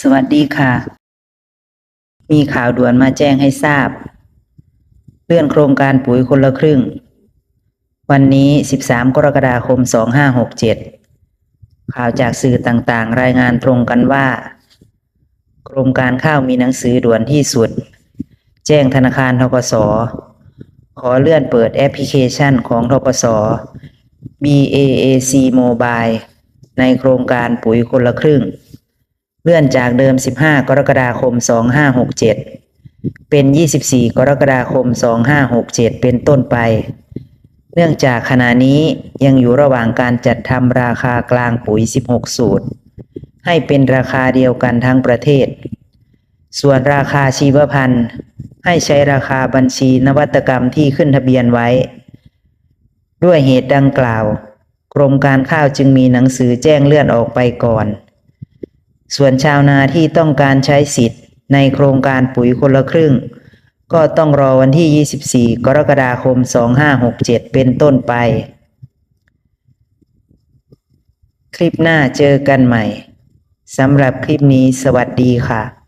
สวัสดีค่ะ มีข่าวด่วนมาแจ้งให้ทราบ เลื่อนโครงการปุ๋ยคนละครึ่ง วันนี้ 13 กรกฎาคม 2567 ข่าวจากสื่อต่างๆ รายงานตรงกันว่ากรมการข้าวมีหนังสือด่วนที่สุด แจ้งธนาคารทกส ขอเลื่อนเปิดแอปพลิเคชันของทกส BAAC Mobile ในโครงการปุ๋ยคนละครึ่ง เลื่อนจากเดิม 15 กรกฎาคม 2567 เป็น 24 กรกฎาคม 2567 เป็นต้นไป เนื่องจากขณะนี้ยังอยู่ระหว่างการจัดทำราคากลางปุ๋ย 16 สูตร ให้เป็นราคาเดียวกันทั้งประเทศ ส่วนราคาชีวพันธุ์ ให้ใช้ราคาบัญชีนวัตกรรมที่ขึ้นทะเบียนไว้ ด้วยเหตุดังกล่าว กรมการข้าวจึงมีหนังสือแจ้งเลื่อนออกไปก่อน ส่วนชาวนาที่ต้องการใช้สิทธิ์ในโครงการปุ๋ยคนละครึ่ง ก็ต้องรอวันที่ 24 กรกฎาคม 2567 เป็นต้นไป คลิปหน้าเจอกันใหม่สำหรับคลิปนี้สวัสดีค่ะ